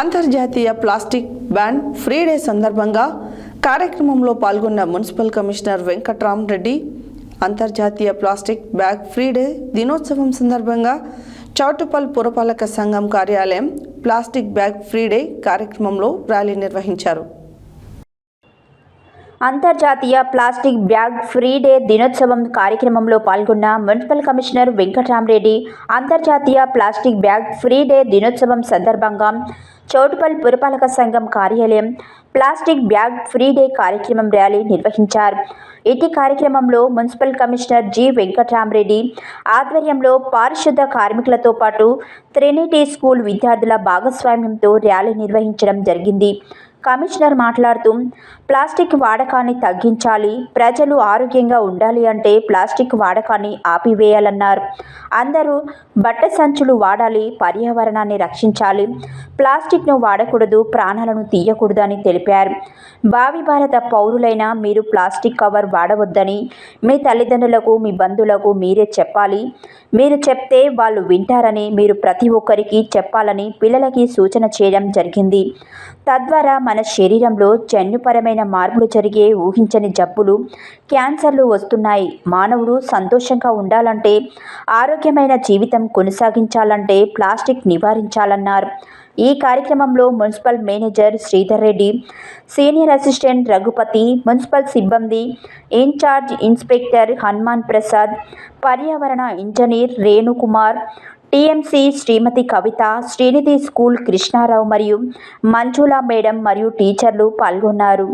అంతర్జాతీయ plastic ban free day సందర్భంగా కార్యక్రమంలో పాల్గొన్న మున్సిపల్ కమిషనర్ వెంకట్రామ్ రెడ్డి. అంతర్జాతీయ ప్లాస్టిక్ బ్యాగ్ ఫ్రీ డే దినోత్సవం సందర్భంగా చౌటుపల్ పురపాలక సంఘం కార్యాలయం ప్లాస్టిక్ బ్యాగ్ ఫ్రీ డే కార్యక్రమంలో ర్యాలీ నిర్వహించారు. అంతర్జాతీయ ప్లాస్టిక్ బ్యాగ్ ఫ్రీ డే దినోత్సవం కార్యక్రమంలో పాల్గొన్న మున్సిపల్ కమిషనర్ వెంకటరామరెడ్డి. అంతర్జాతీయ ప్లాస్టిక్ బ్యాగ్ ఫ్రీ డే దినోత్సవం సందర్భంగా చౌటుపల్ పురపాలక సంఘం కార్యాలయం ప్లాస్టిక్ బ్యాగ్ ఫ్రీ డే కార్యక్రమం ర్యాలీ నిర్వహించారు. ఇటీ కార్యక్రమంలో మున్సిపల్ కమిషనర్ జి వెంకటరామరెడ్డి ఆధ్వర్యంలో పారిశుద్ధ కార్మికులతో పాటు ట్రినిటీ స్కూల్ విద్యార్థుల భాగస్వామ్యంతో ర్యాలీ నిర్వహించడం జరిగింది. కమిషనర్ మాట్లాడుతూ ప్లాస్టిక్ వాడకాన్ని తగ్గించాలి ప్రజలు ఆరోగ్యంగా ఉండాలి అంటే ప్లాస్టిక్ వాడకాన్ని ఆపివేయాలన్నారు. అందరూ బట్ట సంచులు వాడాలి పర్యావరణాన్ని రక్షించాలి. ప్లాస్టిక్ను వాడకూడదు ప్రాణాలను తీయకూడదని తెలిపారు. భావి భారత పౌరులైన మీరు ప్లాస్టిక్ కవర్ వాడవద్దని మీ తల్లిదండ్రులకు మీ బంధువులకు మీరే చెప్పాలి. మీరు చెప్తే వాళ్ళు వింటారని మీరు ప్రతి ఒక్కరికి చెప్పాలని పిల్లలకి సూచన చేయడం జరిగింది. తద్వారా మన శరీరంలో జన్యుపరమైన మార్పులు జరిగే ఊహించని జబ్బులు క్యాన్సర్లు వస్తున్నాయి. మానవుడు సంతోషంగా ఉండాలంటే ఆరోగ్యమైన జీవితం కొనసాగించాలంటే ప్లాస్టిక్ నివారించాలన్నారు. ఈ కార్యక్రమంలో municipal manager Sridhar Reddy senior assistant Raghupathi municipal సిబ్బంది ఇన్ఛార్జ్ ఇన్స్పెక్టర్ హనుమాన్ ప్రసాద్ పర్యావరణ engineer Renukumar TMC Srimathi Kavitha Srinidhi school Krishnarao మరియు మంజుల మేడం మరియు టీచర్లు పాల్గొన్నారు.